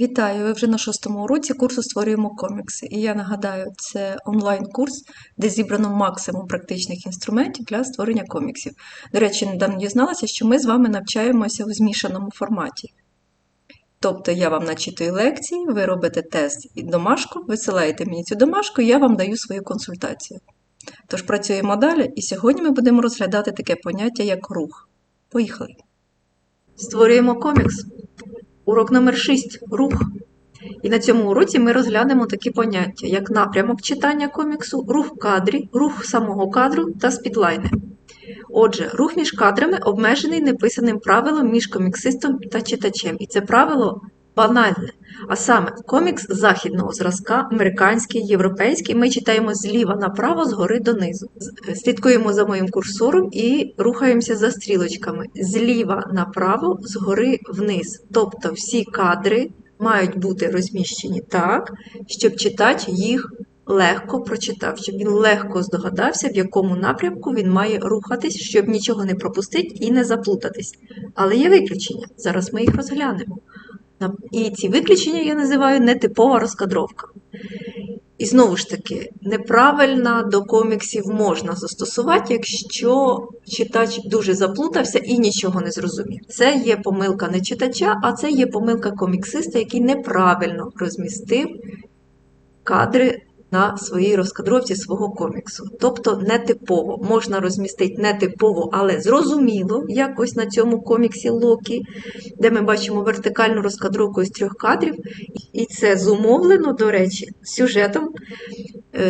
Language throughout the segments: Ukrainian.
Вітаю! Ви вже на шостому уроці курсу Створюємо комікси. І я нагадаю, це онлайн-курс, де зібрано максимум практичних інструментів для створення коміксів. До речі, недавно дізналася, що ми з вами навчаємося в змішаному форматі. Тобто я вам начитую лекції, ви робите тест і домашку, висилаєте мені цю домашку, і я вам даю свою консультацію. Тож працюємо далі, і сьогодні ми будемо розглядати таке поняття, як рух. Поїхали! Створюємо комікс. Урок номер 6 рух. І на цьому уроці ми розглянемо такі поняття, як напрямок читання коміксу, рух в кадрі, рух самого кадру та спідлайни. Отже, рух між кадрами обмежений неписаним правилом між коміксистом та читачем. І це правило банальне. А саме, комікс західного зразка, американський, європейський, ми читаємо зліва направо, згори донизу. Слідкуємо за моїм курсором і рухаємося за стрілочками зліва направо, згори вниз. Тобто всі кадри мають бути розміщені так, щоб читач їх легко прочитав, щоб він легко здогадався, в якому напрямку він має рухатись, щоб нічого не пропустити і не заплутатись. Але є виключення. Зараз ми їх розглянемо. І ці виключення я називаю нетипова розкадровка. І знову ж таки, неправильно до коміксів можна застосувати, якщо читач дуже заплутався і нічого не зрозумів. Це є помилка не читача, а це є помилка коміксиста, який неправильно розмістив кадри на своїй розкадровці свого коміксу. Тобто нетипово. Можна розмістити нетипово, але зрозуміло, якось на цьому коміксі Локі, де ми бачимо вертикальну розкадровку з трьох кадрів. І це зумовлено, до речі, сюжетом,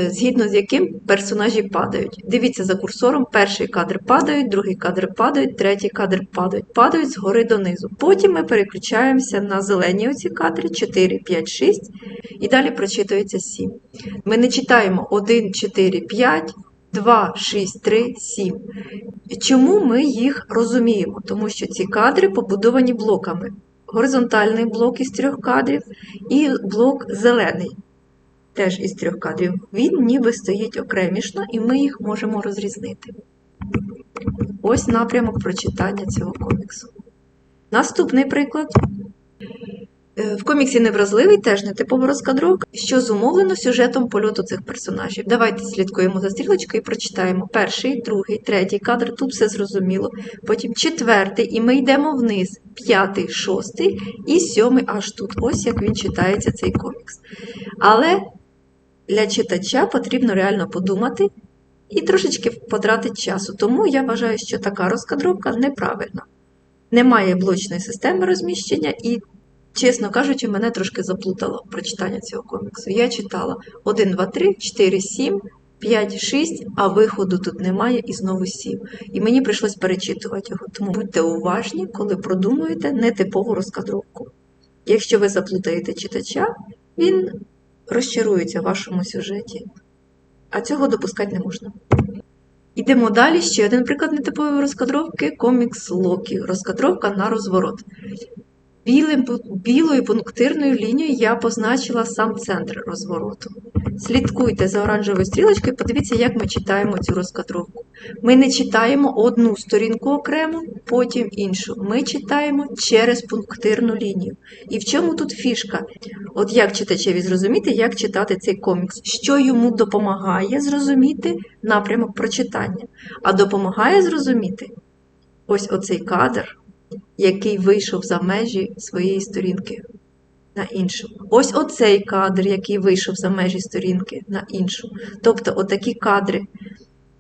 згідно з яким персонажі падають. Дивіться за курсором, перший кадр падають, другий кадр падають, третій кадр падають, падають згори донизу. Потім ми переключаємося на зелені оці кадри 4, 5, 6, і далі прочитується 7. Ми не читаємо 1, 4, 5, 2, 6, 3, 7. Чому ми їх розуміємо? Тому що ці кадри побудовані блоками. Горизонтальний блок із трьох кадрів і блок зелений, теж із трьох кадрів. Він ніби стоїть окремішно, і ми їх можемо розрізнити. Ось напрямок прочитання цього коміксу. Наступний приклад. В коміксі Невразливий теж нетипова розкадровка, що зумовлено сюжетом польоту цих персонажів. Давайте слідкуємо за стрілочкою і прочитаємо перший, другий, третій кадр, тут все зрозуміло. Потім четвертий, і ми йдемо вниз, п'ятий, шостий і сьомий аж тут. Ось як він читається цей комікс. Але для читача потрібно реально подумати і трошечки потратити часу. Тому я вважаю, що така розкадровка неправильна. Немає блочної системи розміщення і. Чесно кажучи, мене трошки заплутало прочитання цього коміксу. Я читала 1, 2, 3, 4, 7, 5, 6, а виходу тут немає і знову 7. І мені прийшлось перечитувати його. Тому будьте уважні, коли продумуєте нетипову розкадровку. Якщо ви заплутаєте читача, він розчарується в вашому сюжеті. А цього допускати не можна. Йдемо далі. Ще один приклад нетипової розкадровки комікс Локі. Розкадровка на розворот. Білим, білою пунктирною лінією я позначила сам центр розвороту. Слідкуйте за оранжевою стрілочкою, подивіться, як ми читаємо цю розкадровку. Ми не читаємо одну сторінку окремо, потім іншу. Ми читаємо через пунктирну лінію. І в чому тут фішка? От як читачеві зрозуміти, як читати цей комікс, що йому допомагає зрозуміти напрямок прочитання, а допомагає зрозуміти ось оцей кадр який вийшов за межі своєї сторінки на іншу. Ось оцей кадр, який вийшов за межі сторінки на іншу. Тобто, отакі кадри,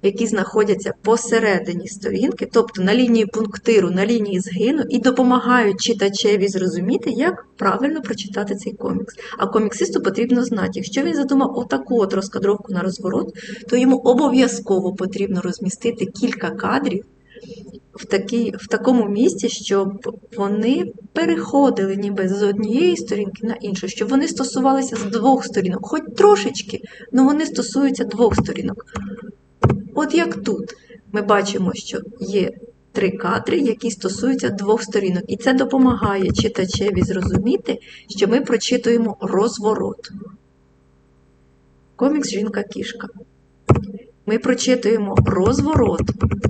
які знаходяться посередині сторінки, тобто на лінії пунктиру, на лінії згину, і допомагають читачеві зрозуміти, як правильно прочитати цей комікс. А коміксисту потрібно знати, якщо він задумав отаку от розкадровку на розворот, то йому обов'язково потрібно розмістити кілька кадрів в такій, в такому місці, щоб вони переходили ніби з однієї сторінки на іншу, щоб вони стосувалися з двох сторінок, хоч трошечки, але вони стосуються двох сторінок. От як тут ми бачимо, що є три кадри, які стосуються двох сторінок. І це допомагає читачеві зрозуміти, що ми прочитуємо розворот. Комікс Жінка-кішка. Ми прочитуємо розворот.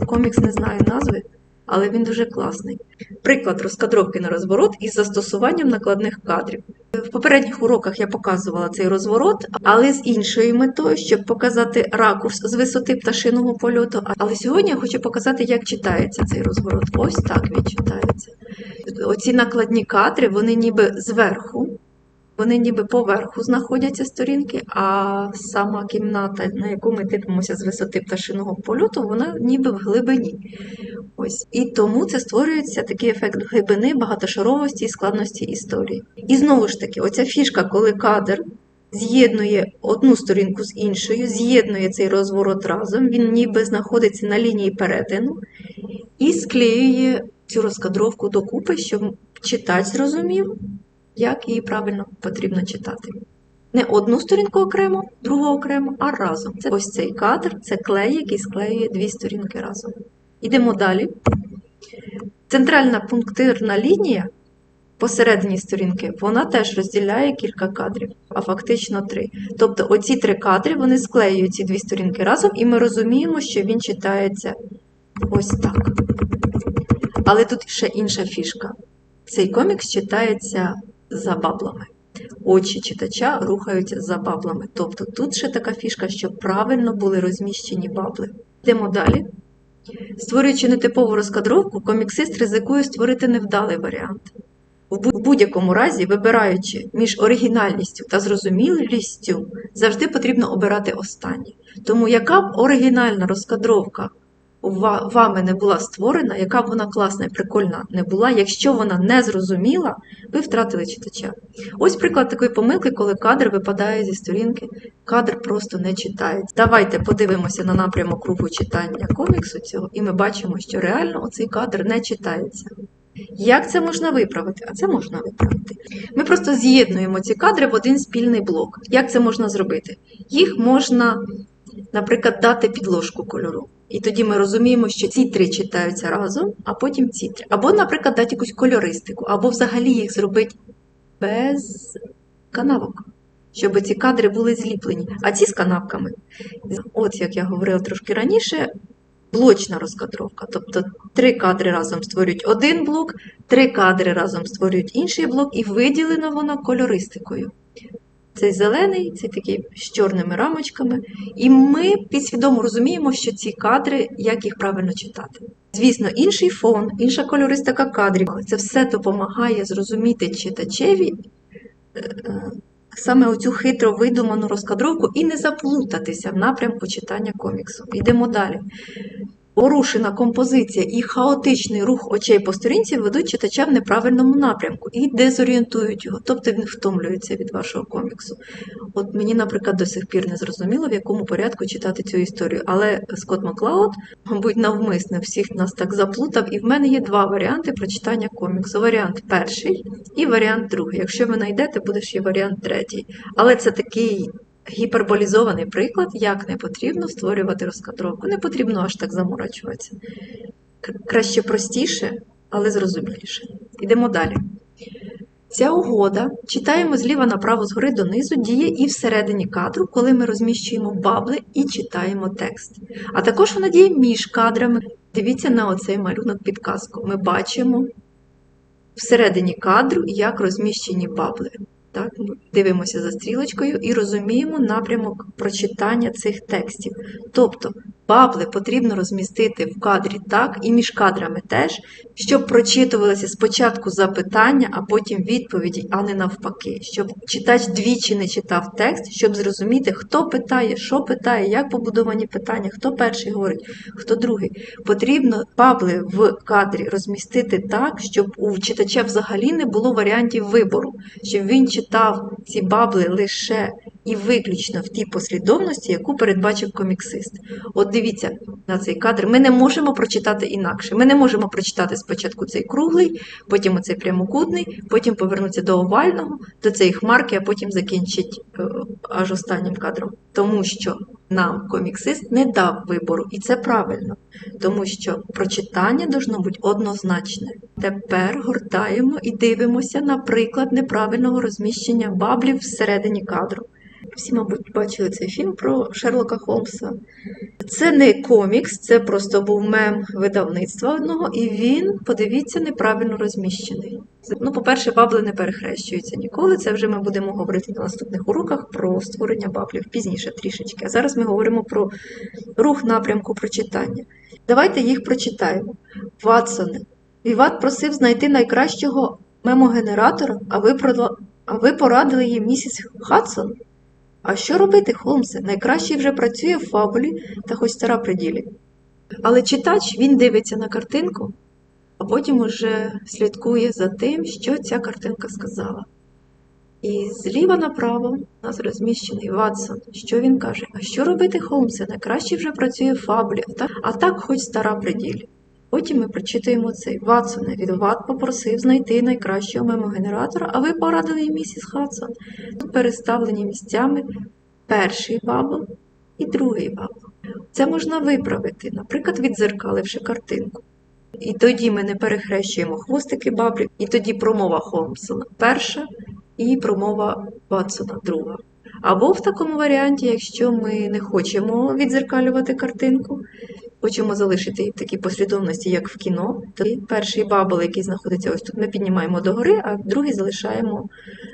Комікс не знаю назви, але він дуже класний. Приклад розкадровки на розворот із застосуванням накладних кадрів. В попередніх уроках я показувала цей розворот, але з іншою метою, щоб показати ракурс з висоти пташиного польоту. Але сьогодні я хочу показати, як читається цей розворот. Ось так він читається. Оці накладні кадри, вони ніби зверху, вони ніби поверху знаходяться сторінки, а сама кімната, на яку ми дивимося з висоти пташиного польоту, вона ніби в глибині. Ось. І тому це створюється такий ефект глибини, багатошаровості і складності історії. І знову ж таки, оця фішка, коли кадр з'єднує одну сторінку з іншою, з'єднує цей розворот разом, він ніби знаходиться на лінії перетину і склеює цю розкадровку докупи, щоб читач зрозумів, як її правильно потрібно читати. Не одну сторінку окремо, другу окремо, а разом. Це ось цей кадр, це клей, який склеює дві сторінки разом. Йдемо далі. Центральна пунктирна лінія посередині сторінки, вона теж розділяє кілька кадрів, а фактично три. Тобто оці три кадри вони склеюють ці дві сторінки разом, і ми розуміємо, що він читається ось так. Але тут ще інша фішка. Цей комікс читається за баблами. Очі читача рухаються за баблами. Тобто тут ще така фішка, щоб правильно були розміщені бабли. Йдемо далі. Створюючи нетипову розкадровку, коміксист ризикує створити невдалий варіант. В будь-якому разі, вибираючи між оригінальністю та зрозумілістю, завжди потрібно обирати останнє. Тому яка б оригінальна розкадровка вами не була створена, яка б вона класна і прикольна не була, якщо вона не зрозуміла, ви втратили читача. Ось приклад такої помилки, коли кадр випадає зі сторінки, кадр просто не читається. Давайте подивимося на напрямок руху читання коміксу цього, і ми бачимо, що реально оцей кадр не читається. Як це можна виправити? А це можна виправити. Ми просто з'єднуємо ці кадри в один спільний блок. Як це можна зробити? Їх можна, наприклад, дати підложку кольору. І тоді ми розуміємо, що ці три читаються разом, а потім ці три. Або, наприклад, дати якусь кольористику, або взагалі їх зробити без канавок, щоб ці кадри були зліплені, а ці з канавками. От як я говорила трошки раніше, блочна розкадровка. Тобто три кадри разом створюють один блок, три кадри разом створюють інший блок, і виділено воно кольористикою. Цей зелений, цей такий з чорними рамочками. І ми підсвідомо розуміємо, що ці кадри, як їх правильно читати. Звісно, інший фон, інша кольористика кадрів. Це все допомагає зрозуміти читачеві е, е, саме оцю хитро видуману розкадровку і не заплутатися в напрямку читання коміксу. Йдемо далі. Порушена композиція і хаотичний рух очей по сторінці ведуть читача в неправильному напрямку і дезорієнтують його, тобто він втомлюється від вашого коміксу. От мені, наприклад, до сих пір не зрозуміло, в якому порядку читати цю історію. Але Скотт Маклауд, мабуть, навмисне всіх нас так заплутав, і в мене є два варіанти прочитання коміксу: варіант перший і варіант другий. Якщо ви знайдете, буде ще варіант третій. Але це такий гіперболізований приклад, як не потрібно створювати розкадровку. Не потрібно аж так заморачуватися. Краще простіше, але зрозуміліше. Йдемо далі. Ця угода, читаємо зліва направо згори донизу, діє і всередині кадру, коли ми розміщуємо бабли і читаємо текст. А також вона діє між кадрами. Дивіться на оцей малюнок підказку. Ми бачимо всередині кадру, як розміщені бабли. Так, дивимося за стрілочкою і розуміємо напрямок прочитання цих текстів. Тобто бабли потрібно розмістити в кадрі так і між кадрами теж, щоб прочитувалися спочатку запитання, а потім відповіді, а не навпаки, щоб читач двічі не читав текст, щоб зрозуміти, хто питає, що питає, як побудовані питання, хто перший говорить, хто другий. Потрібно бабли в кадрі розмістити так, щоб у читача взагалі не було варіантів вибору, щоб він читав ці бабли лише і виключно в тій послідовності, яку передбачив коміксист. Дивіться на цей кадр. Ми не можемо прочитати інакше. Ми не можемо прочитати спочатку цей круглий, потім оцей прямокутний, потім повернутися до овального, до цієї хмарки, а потім закінчить е, аж останнім кадром. Тому що нам коміксист не дав вибору, і це правильно, тому що прочитання должно бути однозначне. Тепер гортаємо і дивимося на приклад неправильного розміщення баблів всередині кадру. Всі, мабуть, бачили цей фільм про Шерлока Холмса. Це не комікс, це просто був мем видавництва одного, і він, подивіться, неправильно розміщений. Ну, по-перше, бабли не перехрещуються ніколи. Це вже ми будемо говорити на наступних уроках про створення баблів пізніше трішечки. А зараз ми говоримо про рух напрямку прочитання. Давайте їх прочитаємо. Ватсоне. Віват просив знайти найкращого мемогенератора, а ви, продла... а ви порадили їй місіс Хадсон? А що робити, Холмсе? Найкращий вже працює в фабулі та хоч стара при ділі. Але читач він дивиться на картинку, а потім уже слідкує за тим, що ця картинка сказала. І зліва направо у нас розміщений Ватсон. Що він каже? А що робити, Холмсе? Найкраще вже працює в фаблі, а так, хоч стара при ділі. Потім ми прочитуємо цей Ватсоне. Від Ват попросив знайти найкращого мемогенератора, а ви порадили місіс Хадсон. Тут переставлені місцями перший бабл і другий бабл. Це можна виправити, наприклад, відзеркаливши картинку. І тоді ми не перехрещуємо хвостики баблів, і тоді промова Холмсона перша і промова Ватсона друга. Або в такому варіанті, якщо ми не хочемо відзеркалювати картинку, хочемо залишити такій послідовності, як в кіно, перший бабл, який знаходиться ось тут, ми піднімаємо догори, а другий залишаємо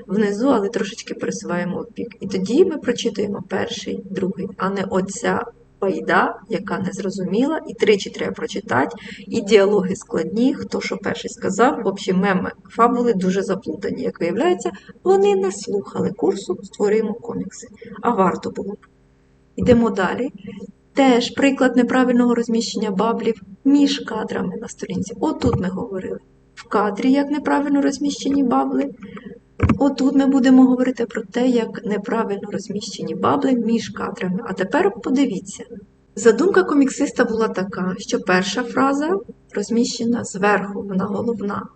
внизу, але трошечки пересуваємо в бік. І тоді ми прочитуємо перший, другий, а не оця байда, яка не зрозуміла, і тричі треба прочитати, і діалоги складні, хто що перший сказав. В общем, меми фабули дуже заплутані. Як виявляється, вони не слухали курсу Створюємо комікси, а варто було б. Йдемо далі. Теж приклад неправильного розміщення баблів між кадрами на сторінці. Отут ми говорили. В кадрі як неправильно розміщені бабли. Отут ми будемо говорити про те, як неправильно розміщені бабли між кадрами. А тепер подивіться. Задумка коміксиста була така, що перша фраза розміщена зверху, вона головна.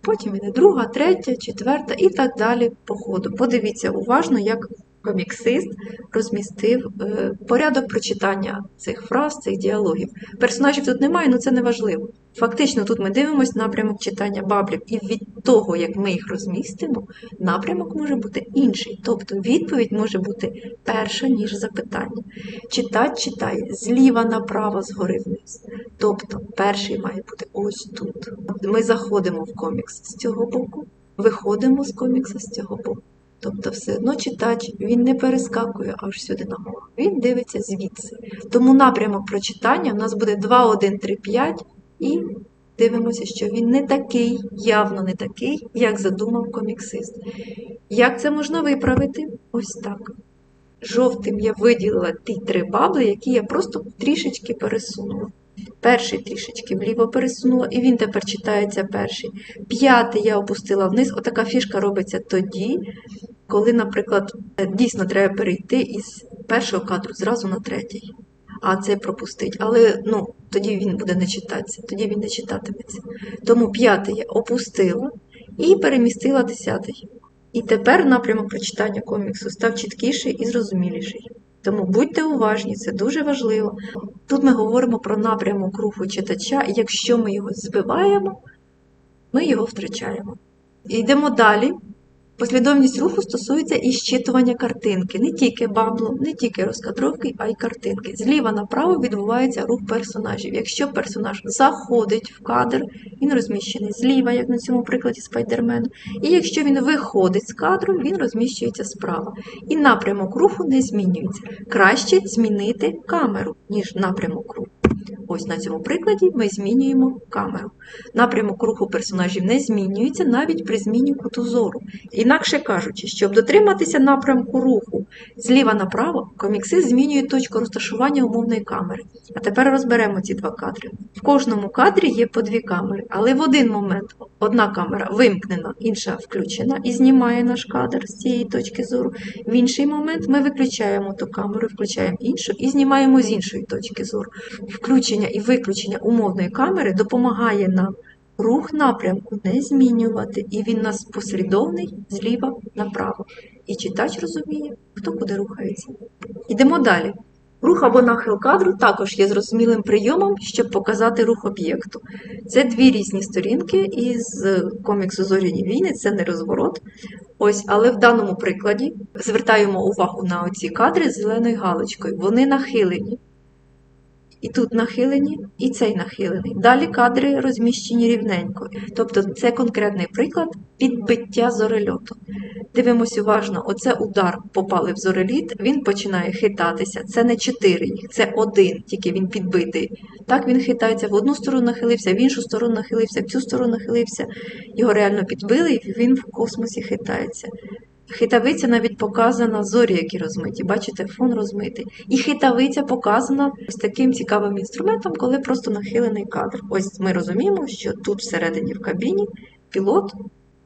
Потім іде друга, третя, четверта і так далі по ходу. Подивіться уважно, як коміксист розмістив е, порядок прочитання цих фраз, цих діалогів. Персонажів тут немає, але це не важливо. Фактично, тут ми дивимося напрямок читання баблів, і від того, як ми їх розмістимо, напрямок може бути інший. Тобто відповідь може бути перша, ніж запитання. Читач читає зліва направо, згори вниз. Тобто перший має бути ось тут. Ми заходимо в комікс з цього боку, виходимо з комікса з цього боку. Тобто, все одно читач він не перескакує аж сюди нагору. Він дивиться звідси. Тому напрямок прочитання у нас буде 2, 1, 3, 5 і дивимося, що він не такий, явно не такий, як задумав коміксист. Як це можна виправити? Ось так. Жовтим я виділила ті три бабли, які я просто трішечки пересунула. Перший трішечки вліво пересунула, і він тепер читається перший. П'ятий я опустила вниз. Отака фішка робиться тоді, коли, наприклад, дійсно треба перейти із першого кадру зразу на третій. А це пропустить. Але ну, тоді він буде не читатися, тоді він не читатиметься. Тому п'ятий я опустила і перемістила десятий. І тепер напрямок прочитання коміксу став чіткіший і зрозуміліший. Тому будьте уважні, це дуже важливо. Тут ми говоримо про напрямок руху читача, і якщо ми його збиваємо, ми його втрачаємо. І йдемо далі. Послідовність руху стосується і щитування картинки, не тільки баблу, не тільки розкадровки, а й картинки. Зліва направо відбувається рух персонажів. Якщо персонаж заходить в кадр, він розміщений зліва, як на цьому прикладі Спайдермена. І якщо він виходить з кадру, він розміщується справа. І напрямок руху не змінюється. Краще змінити камеру, ніж напрямок руху. Ось на цьому прикладі ми змінюємо камеру. Напрямок руху персонажів не змінюється навіть при зміні куту зору. Інакше кажучи, щоб дотриматися напрямку руху зліва направо, коміксист змінює точку розташування умовної камери. А тепер розберемо ці два кадри. В кожному кадрі є по дві камери, але в один момент одна камера вимкнена, інша включена і знімає наш кадр з цієї точки зору. В інший момент ми виключаємо ту камеру, включаємо іншу і знімаємо з іншої точки зору. Включення і виключення умовної камери допомагає нам рух напрямку не змінювати, і він нас послідовний зліва направо. І читач розуміє, хто куди рухається. Йдемо далі. Рух або нахил кадру також є зрозумілим прийомом, щоб показати рух об'єкту. Це дві різні сторінки із коміксу Зоряні війни, це не розворот. Ось, але в даному прикладі звертаємо увагу на оці кадри з зеленою галочкою. Вони нахилені. І тут нахилені, і цей нахилений. Далі кадри розміщені рівненько. Тобто це конкретний приклад підбиття зорельоту. Дивимось уважно, оце удар попали в зореліт, він починає хитатися. Це не чотири їх, це один, тільки він підбитий. Так він хитається, в одну сторону нахилився, в іншу сторону нахилився, в цю сторону нахилився. Його реально підбили, і він в космосі хитається. Хитавиця навіть показана зорі, які розмиті. Бачите, фон розмитий. І хитавиця показана ось таким цікавим інструментом, коли просто нахилений кадр. Ось ми розуміємо, що тут всередині в кабіні пілот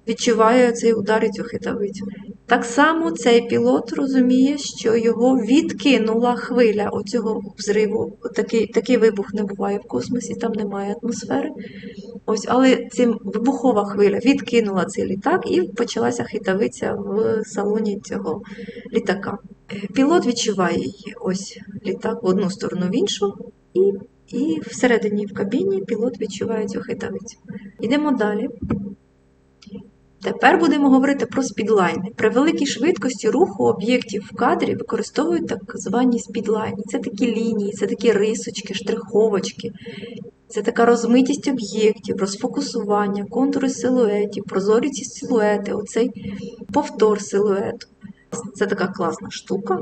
відчуває цей удар і цю хитавицю. Так само цей пілот розуміє, що його відкинула хвиля оцього взриву. Такий, такий вибух не буває в космосі, там немає атмосфери. Ось, але цим вибухова хвиля відкинула цей літак і почалася хитавиця в салоні цього літака. Е, Пілот відчуває її. Ось літак в одну сторону, в іншу, і, і всередині в кабіні пілот відчуває цю хитавицю. Йдемо далі. Тепер будемо говорити про спідлайни. При великій швидкості руху об'єктів в кадрі використовують так звані спідлайни. Це такі лінії, це такі рисочки, штриховочки. Це така розмитість об'єктів, розфокусування, контури силуетів, прозорі ці силуети, оцей повтор силуету. Це така класна штука,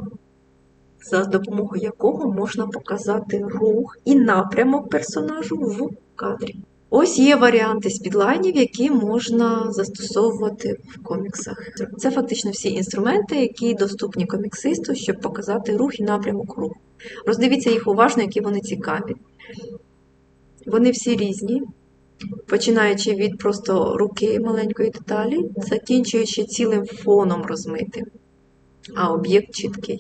за допомогою якого можна показати рух і напрямок персонажу в кадрі. Ось є варіанти спідлайнів, які можна застосовувати в коміксах. Це фактично всі інструменти, які доступні коміксисту, щоб показати рух і напрямок руху. Роздивіться їх уважно, які вони цікаві. Вони всі різні, починаючи від просто руки маленької деталі, закінчуючи цілим фоном розмитим, а об'єкт чіткий.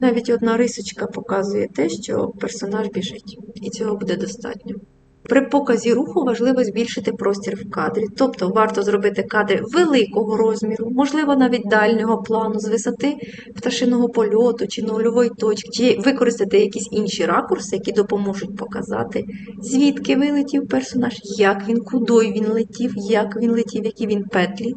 Навіть одна рисочка показує те, що персонаж біжить, і цього буде достатньо. При показі руху важливо збільшити простір в кадрі, тобто варто зробити кадри великого розміру, можливо, навіть дальнього плану, з висоти пташиного польоту чи нульової точки, чи використати якісь інші ракурси, які допоможуть показати, звідки вилетів персонаж, як він, куди він летів, як він летів, які він петлі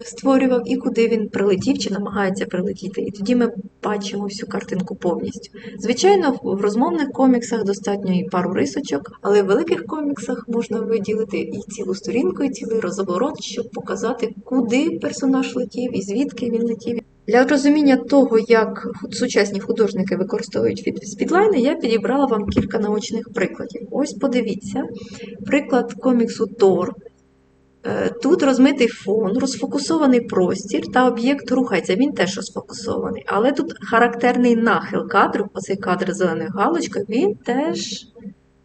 створював і куди він прилетів чи намагається прилетіти. І тоді ми бачимо всю картинку повністю. Звичайно, в розмовних коміксах достатньо і пару рисочок, але в великих коміксах можна виділити і цілу сторінку, і цілий розворот, щоб показати, куди персонаж летів і звідки він летів. Для розуміння того, як сучасні художники використовують спідлайни, я підібрала вам кілька наочних прикладів. Ось подивіться, приклад коміксу Тор. Е, Тут розмитий фон, розфокусований простір та об'єкт рухається, він теж розфокусований. Але тут характерний нахил кадру, оцей кадр зеленою галочкою, він теж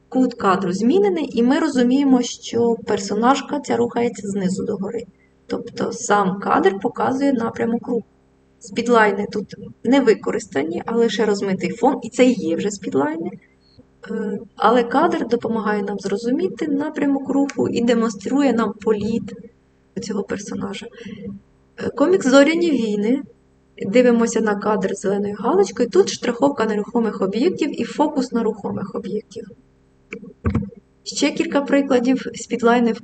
кут кадру змінений, і ми розуміємо, що персонажка ця рухається знизу до гори. Тобто сам кадр показує напрямок руху. Спідлайни тут не використані, а лише розмитий фон, і це є вже спідлайни. Е, Але кадр допомагає нам зрозуміти напрямок руху і демонструє нам політ цього персонажа. Е, Комікс Зоряні війни. Дивимося на кадр зеленою галочкою. Тут штриховка нерухомих об'єктів і фокус на рухомих об'єктів. Ще кілька прикладів спідлайнів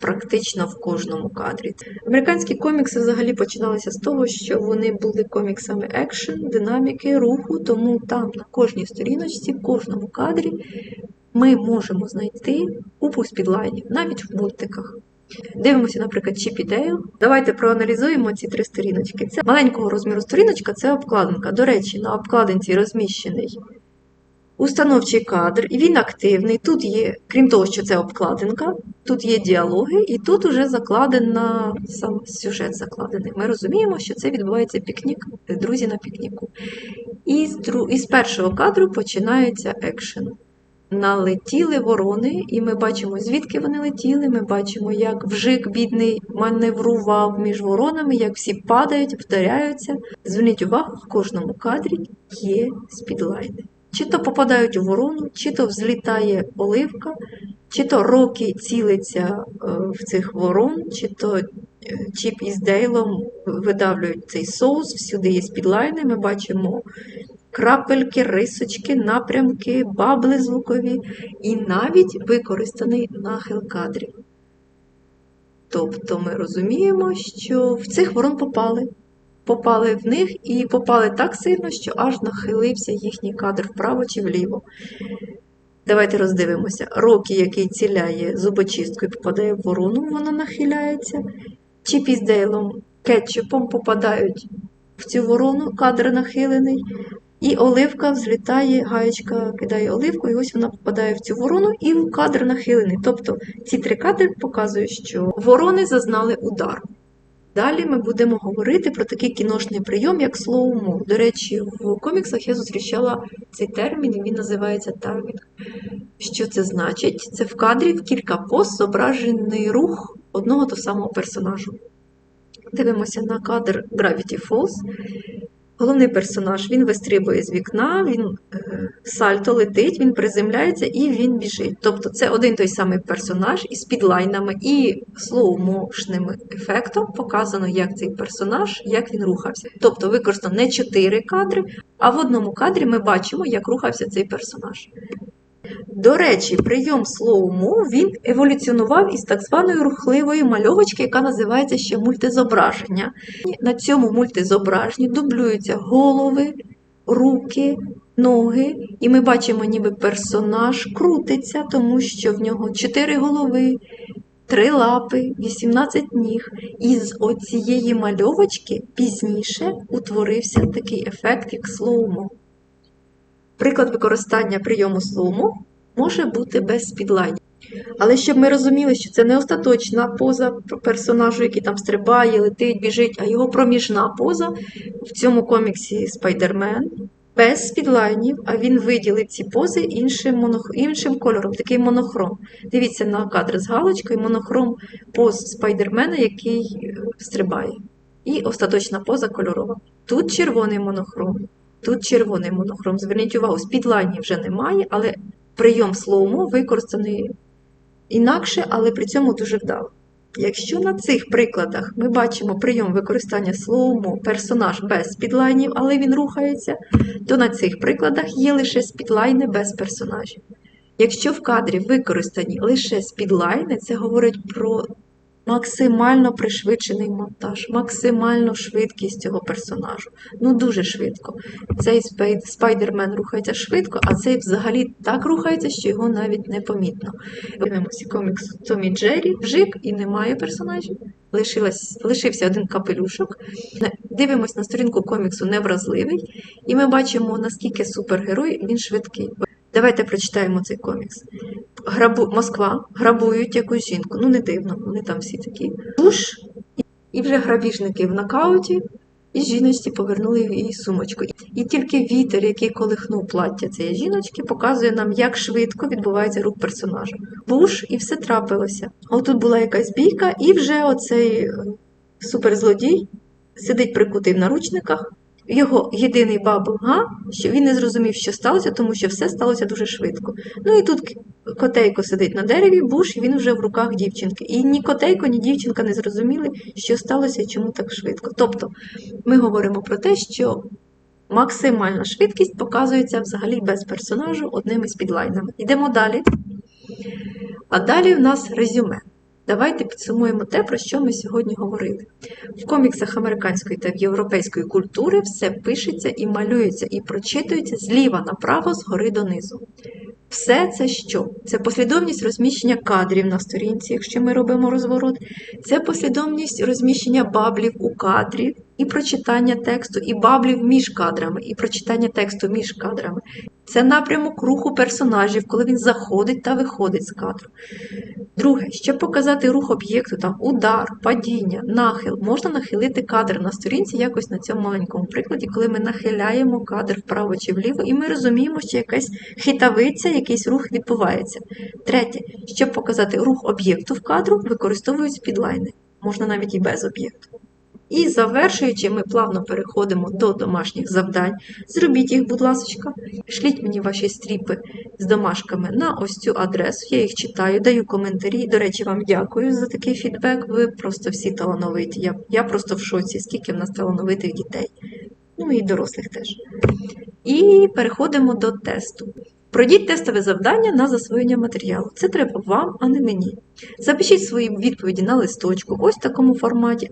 практично в кожному кадрі. Американські комікси взагалі починалися з того, що вони були коміксами екшен, динаміки, руху, тому там на кожній сторіночці, в кожному кадрі ми можемо знайти купу спідлайнів, навіть в мультиках. Дивимося, наприклад, Чіп і Дейл. Давайте проаналізуємо ці три сторіночки. Це маленького розміру сторіночка це обкладинка. До речі, на обкладинці розміщений установчий кадр, він активний. Тут є, крім того, що це обкладинка, тут є діалоги, і тут вже закладена сам сюжет закладений. Ми розуміємо, що це відбувається пікнік, друзі на пікніку. І з, і з першого кадру починається екшен. Налетіли ворони, і ми бачимо, звідки вони летіли. Ми бачимо, як вжик бідний маневрував між воронами, як всі падають, вдаряються. Зверніть увагу, в кожному кадрі є спідлайни. Чи то попадають у ворону, чи то взлітає оливка, чи то роки цілиться е, в цих ворон, чи то е, Чіп із Дейлом видавлюють цей соус, всюди є спідлайни. Ми бачимо крапельки, рисочки, напрямки, бабли звукові і навіть використаний нахил кадрів. Тобто ми розуміємо, що в цих ворон попали. Попали в них і попали так сильно, що аж нахилився їхній кадр вправо чи вліво. Давайте роздивимося. Рокі, який ціляє зубочисткою, попадає в ворону, вона нахиляється. Чіпі з Дейлом кетчупом попадають в цю ворону, кадр нахилений. І оливка взлітає, гаєчка кидає оливку, і ось вона попадає в цю ворону, і в кадр нахилений. Тобто ці три кадри показують, що ворони зазнали удар. Далі ми будемо говорити про такий кіношний прийом, як слоумо. До речі, в коміксах я зустрічала цей термін, він називається таймінг. Що це значить? Це в кадрі в кілька пост зображений рух одного того самого персонажу. Дивимося на кадр Gravity Falls. Головний персонаж він вистрибує з вікна, він е, сальто летить, він приземляється і він біжить. Тобто це один той самий персонаж із підлайнами і слоумошним ефектом показано, як цей персонаж, як він рухався. Тобто використано не чотири кадри, а в одному кадрі ми бачимо, як рухався цей персонаж. До речі, прийом слоумо він еволюціонував із так званої рухливої мальовочки, яка називається ще мультизображення. На цьому мультизображенні дублюються голови, руки, ноги, і ми бачимо, ніби персонаж крутиться, тому що в нього 4 голови, 3 лапи, 18 ніг. І з оцієї мальовочки пізніше утворився такий ефект, як слоумо. Приклад використання прийому слоумо може бути без спідлайнів. Але щоб ми розуміли, що це не остаточна поза персонажу, який там стрибає, летить, біжить, а його проміжна поза в цьому коміксі Спайдермен без спідлайнів, а він виділив ці пози іншим, монох... іншим кольором, такий монохром. Дивіться на кадр з галочкою, монохром поз Спайдермена, який е, стрибає. І остаточна поза кольорова. Тут червоний монохром, тут червоний монохром. Зверніть увагу, спідлайнів вже немає, але прийом слоумо використаний інакше, але при цьому дуже вдало. Якщо на цих прикладах ми бачимо прийом використання слоумо, персонаж без спідлайнів, але він рухається, то на цих прикладах є лише спідлайни без персонажів. Якщо в кадрі використані лише спідлайни, це говорить про максимально пришвидшений монтаж, максимальну швидкість цього персонажу. Ну, дуже швидко. Цей спай- спайдермен рухається швидко, а цей взагалі так рухається, що його навіть не помітно. Дивимося комікс Томі Джері, вжик і немає персонажів. Лишилась, лишився один капелюшок. Дивимось на сторінку коміксу Невразливий, і ми бачимо, наскільки супергерой він швидкий. Давайте прочитаємо цей комікс. Грабу... Москва грабують якусь жінку. Ну, не дивно, вони там всі такі. Душ, і вже грабіжники в нокауті, і жіночці повернули її сумочку. І тільки вітер, який колихнув плаття цієї жіночки, показує нам, як швидко відбувається рух персонажа. Буш, і все трапилося. Отут була якась бійка, і вже оцей е, суперзлодій сидить прикутий в наручниках. Його єдиний бабл га, що він не зрозумів, що сталося, тому що все сталося дуже швидко. Ну і тут котейко сидить на дереві, буш, і він вже в руках дівчинки. І ні котейко, ні дівчинка не зрозуміли, що сталося і чому так швидко. Тобто ми говоримо про те, що максимальна швидкість показується взагалі без персонажу одним із підлайнами. Йдемо далі. А далі в нас резюме. Давайте підсумуємо те, про що ми сьогодні говорили. В коміксах американської та європейської культури все пишеться і малюється, і прочитується зліва направо, згори донизу. Все це що? Це послідовність розміщення кадрів на сторінці, якщо ми робимо розворот, це послідовність розміщення баблів у кадрі, і прочитання тексту, і баблів між кадрами, і прочитання тексту між кадрами. Це напрямок руху персонажів, коли він заходить та виходить з кадру. Друге, щоб показати рух об'єкту, там удар, падіння, нахил, можна нахилити кадр на сторінці якось на цьому маленькому прикладі, коли ми нахиляємо кадр вправо чи вліво, і ми розуміємо, що якась хитавиця, якийсь рух відбувається. Третє, щоб показати рух об'єкту в кадру, використовують спідлайни, можна навіть і без об'єкту. І завершуючи, ми плавно переходимо до домашніх завдань. Зробіть їх, будь ласка, шліть мені ваші стріпи з домашками на ось цю адресу. Я їх читаю, даю коментарі. До речі, вам дякую за такий фідбек. Ви просто всі талановиті. Я, я просто в шоці, скільки в нас талановитих дітей. Ну і дорослих теж. І переходимо до тесту. Пройдіть тестове завдання на засвоєння матеріалу. Це треба вам, а не мені. Запишіть свої відповіді на листочку, ось в такому форматі.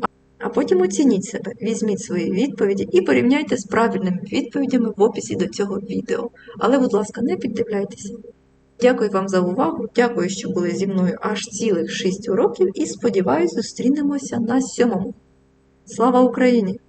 А потім оцініть себе, візьміть свої відповіді і порівняйте з правильними відповідями в описі до цього відео. Але, будь ласка, не піддивляйтеся. Дякую вам за увагу. Дякую, що були зі мною аж цілих 6 уроків і сподіваюсь, зустрінемося на сьомому. Слава Україні!